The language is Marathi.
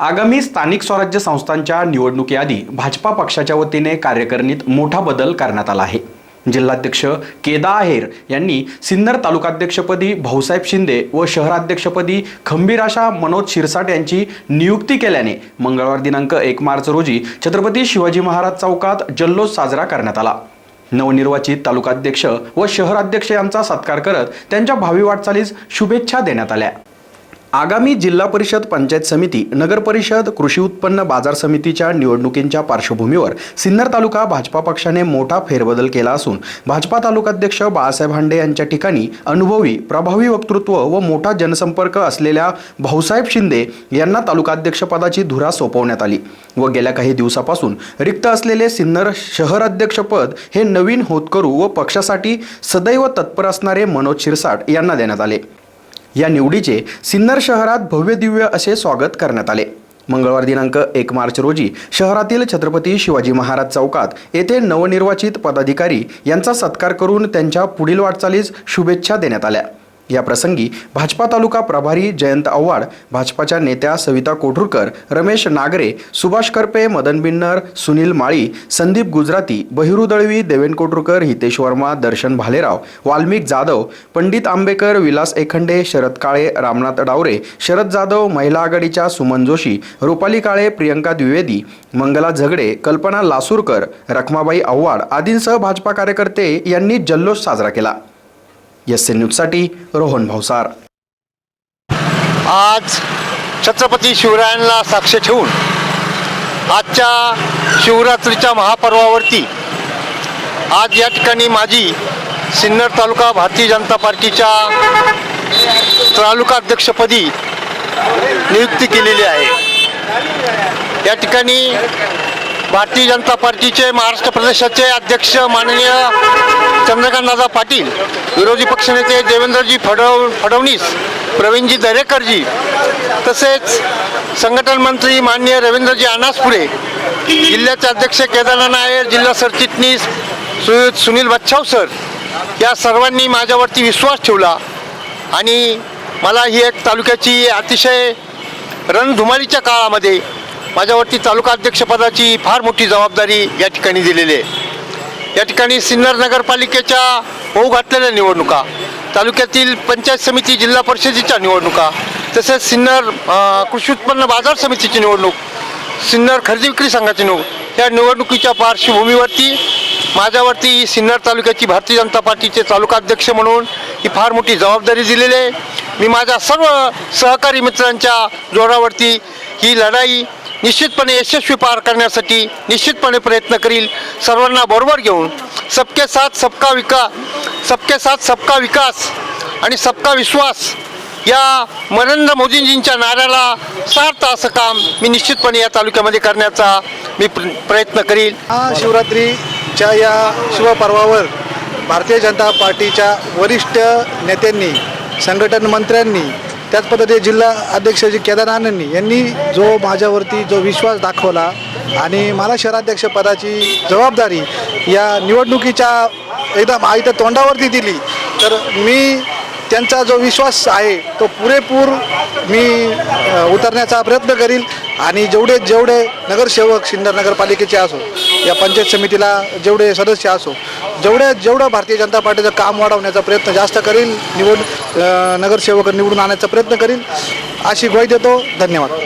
आगामी स्थानिक स्वराज्य संस्थांच्या निवडणुकीआधी भाजपा पक्षाच्या वतीने कार्यकारिणीत मोठा बदल करण्यात आला आहे. जिल्हाध्यक्ष केदा आहेर यांनी सिन्नर तालुकाध्यक्षपदी भाऊसाहेब शिंदे व शहराध्यक्षपदी खंबीराशा मनोज शिरसाट यांची नियुक्ती केल्याने मंगळवार दिनांक एक मार्च रोजी छत्रपती शिवाजी महाराज चौकात जल्लोष साजरा करण्यात आला. नवनिर्वाचित तालुकाध्यक्ष व शहराध्यक्ष यांचा सत्कार करत त्यांच्या भावी वाटचालीस शुभेच्छा देण्यात आल्या. आगामी जिल्हा परिषद पंचायत समिती नगर परिषद कृषी उत्पन्न बाजार समितीच्या निवडणुकींच्या पार्श्वभूमीवर सिन्नर तालुका भाजपा पक्षाने मोठा फेरबदल केला असून भाजपा तालुकाध्यक्ष बाळासाहेब हांडे यांच्या ठिकाणी अनुभवी प्रभावी वक्तृत्व व मोठा जनसंपर्क असलेल्या भाऊसाहेब शिंदे यांना तालुकाध्यक्षपदाची धुरा सोपवण्यात आली व गेल्या काही दिवसापासून रिक्त असलेले सिन्नर शहराध्यक्षपद हे नवीन होतकरू व पक्षासाठी सदैव तत्पर असणारे मनोज शिरसाट यांना देण्यात आले. या निवडीचे सिन्नर शहरात भव्य दिव्य असे स्वागत करण्यात आले. मंगळवार दिनांक एक मार्च रोजी शहरातील छत्रपती शिवाजी महाराज चौकात येथे नवनिर्वाचित पदाधिकारी यांचा सत्कार करून त्यांच्या पुढील वाटचालीस शुभेच्छा देण्यात आल्या. या प्रसंगी भाजपा तालुका प्रभारी जयंत आव्हाड भाजपाच्या नेत्या सविता कोठुरकर रमेश नागरे सुभाष करपे मदन बिन्नर सुनील माळी संदीप गुजराती बहिरू दळवी देवेन कोठुरकर हितेश वर्मा दर्शन भालेराव वाल्मिक जाधव पंडित आंबेकर विलास एखंडे शरद काळे रामनाथ डावरे शरद जाधव महिला आघाडीच्या सुमन जोशी रुपाली काळे प्रियंका द्विवेदी मंगला झगडे कल्पना लासूरकर रखमाबाई आव्हाड आदींसह भाजपा कार्यकर्ते यांनी जल्लोष साजरा केला. एस एन न्यूजसाठी रोहन भावसार आज छत्रपती शिवरायांना साक्ष ठेवून आजच्या शिवरात्रीच्या महापर्वावरती आज या ठिकाणी माझी सिन्नर तालुका भारतीय जनता पार्टीच्या तालुका अध्यक्षपदी नियुक्ती केलेली आहे. या ठिकाणी भारतीय जनता पार्टीचे महाराष्ट्र प्रदेशाचे अध्यक्ष माननीय चंद्रकांतदादा पाटील विरोधी पक्षनेते देवेंद्रजी फडव फडणवीस प्रवीणजी दरेकरजी तसेच संघटन मंत्री माननीय रवींद्रजी अनासपुरे जिल्ह्याचे अध्यक्ष केदारनाथ नायर जिल्हा सरचिटणीस सु सुनील बच्छाव सर या सर्वांनी माझ्यावरती विश्वास ठेवला आणि मला ही एक तालुक्याची अतिशय रणधुमारीच्या काळामध्ये माझ्यावरती तालुका अध्यक्षपदाची फार मोठी जबाबदारी या ठिकाणी दिलेली आहे. या ठिकाणी सिन्नर नगरपालिकेच्या होऊ घातलेल्या निवडणुका तालुक्यातील पंचायत समिती जिल्हा परिषदेच्या निवडणुका तसेच सिन्नर कृषी उत्पन्न बाजार समितीची निवडणूक सिन्नर खरेदी विक्री संघाची निवडणूक या निवडणुकीच्या पार्श्वभूमीवरती माझ्यावरती सिन्नर तालुक्याची भारतीय जनता पार्टीचे तालुका अध्यक्ष म्हणून ही फार मोठी जबाबदारी दिलेली आहे. मी माझ्या सर्व सहकारी मित्रांच्या जोरावरती ही लढाई निश्चितपणे यशस्वी पार करण्यासाठी निश्चितपणे प्रयत्न करील. सर्वांना बरोबर घेऊन सबके साथ सबका विका सबके साथ सबका विकास आणि सबका विश्वास या नरेंद्र मोदींजींच्या नाऱ्याला सार्थ असं काम मी निश्चितपणे या तालुक्यामध्ये करण्याचा मी प्र- प्रयत्न करील. शिवरात्रीच्या या शुभपर्वावर भारतीय जनता पार्टीच्या वरिष्ठ नेत्यांनी संघटन मंत्र्यांनी त्याच पद्धतीने जिल्हा अध्यक्ष जे आनंदी यांनी जो माझ्यावरती जो विश्वास दाखवला आणि मला शहराध्यक्षपदाची जबाबदारी या निवडणुकीच्या एकदम आयत्या तोंडावरती दिली तर मी त्यांचा जो विश्वास आहे तो पुरेपूर मी उतरण्याचा प्रयत्न करील आणि जेवढे जेवढे नगरसेवक सिन्नर नगरपालिकेचे असो या पंचायत समितीला जेवढे सदस्य असो जेवढ्या जेवढं भारतीय जनता पार्टीचं काम वाढवण्याचा प्रयत्न जास्त करील निवड नगरसेवक निवडून आणण्याचा प्रयत्न करील अशी ग्वाही देतो. धन्यवाद.